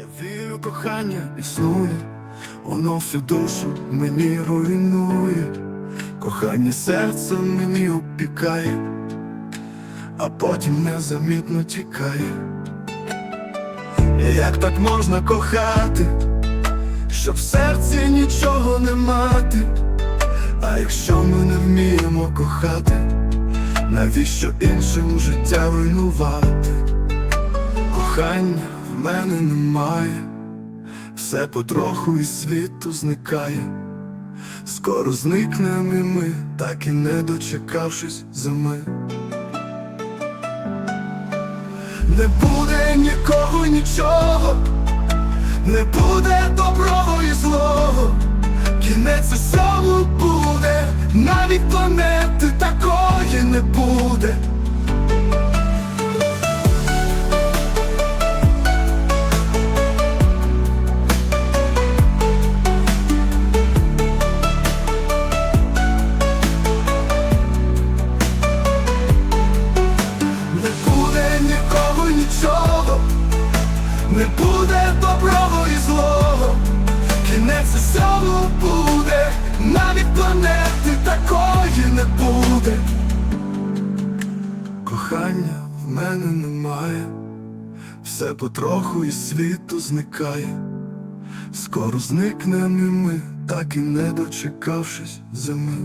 Я вірю, кохання існує, воно всю душу мені руйнує, кохання серце мені опікає, а потім незамітно тікає. Як так можна кохати, щоб в серці нічого не мати? А якщо ми не вміємо кохати, навіщо іншим життя руйнувати? Кохання мене немає, все потроху із світу зникає, скоро зникнемо і ми, так і не дочекавшись зими. Не буде нікого, нічого, не буде доброго і злого, кінець усьому буде, навіть планети не буде доброго і злого, кінець усьому буде, навіть планети такої не буде. Кохання в мене немає, все потроху із світу зникає, скоро зникнемо і ми, так і не дочекавшись зими.